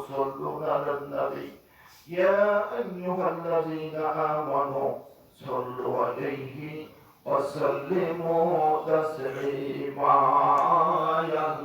صلوا على النبي. يا أيها الذين آمنوا صلوا عليه وسلموا تسليما يا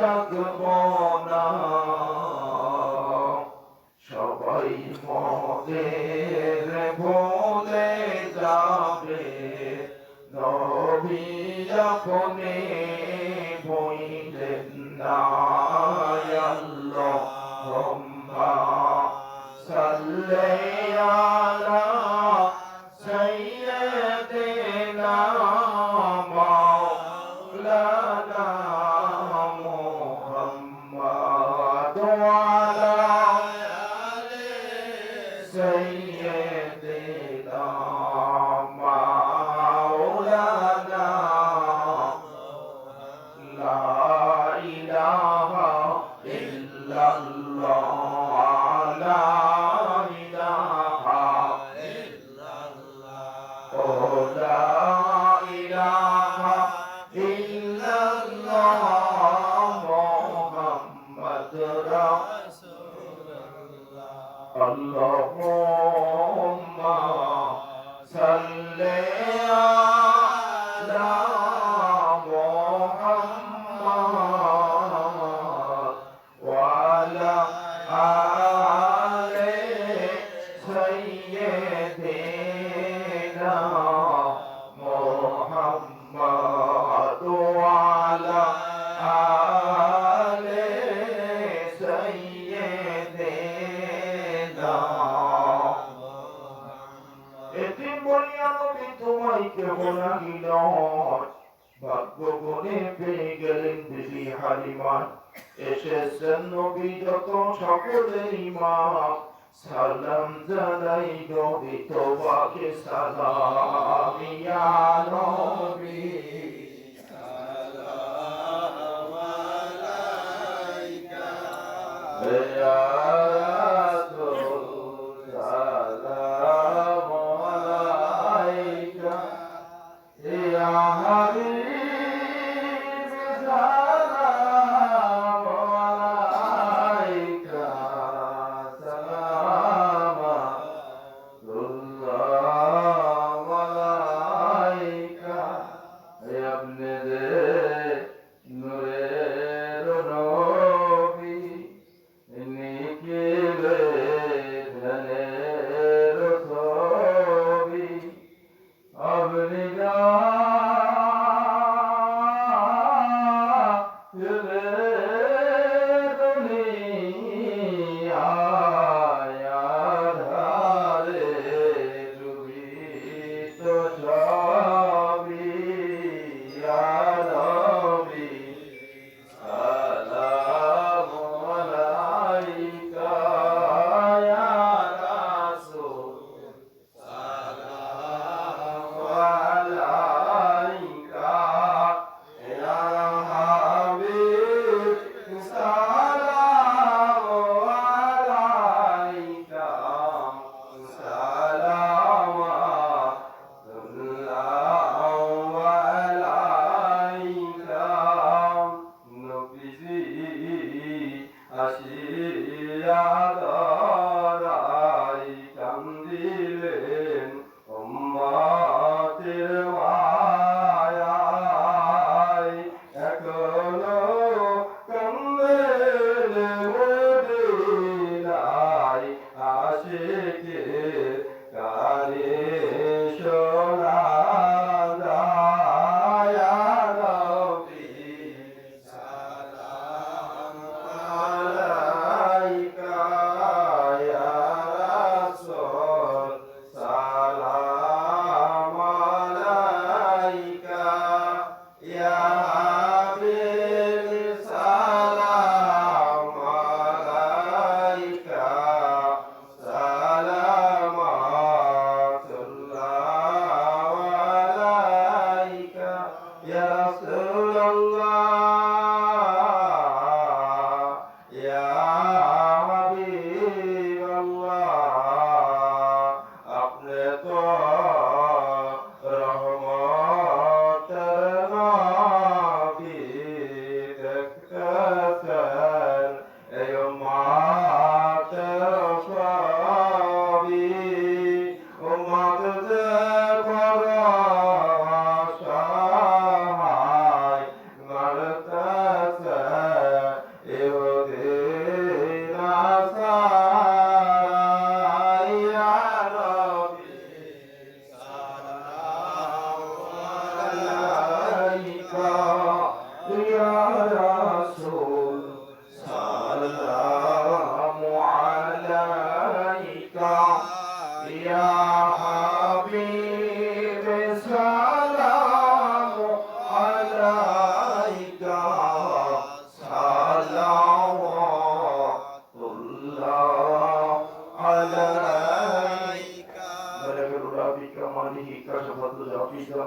থাকব না সবাই মদের ভোলে যাবে। নবী আপনি اللهم صل على গুণাহী নয় ভাগ্য গুণে পেয়ে গেলেন দিদি হালিমান এসেছেন নবী যত সকলেই মা সালাম জানাই নবী সালামিয়া it is. আল্লাহ।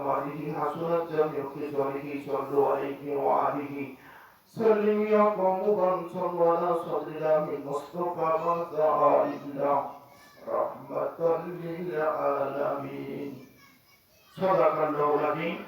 الضياء بجماله حسنت جميع خصاله صلوا عليه وعليه سلم يا قوم صلى على صدر المصطفى مدعا إلا رحمة للعالمين صدق الله العظيم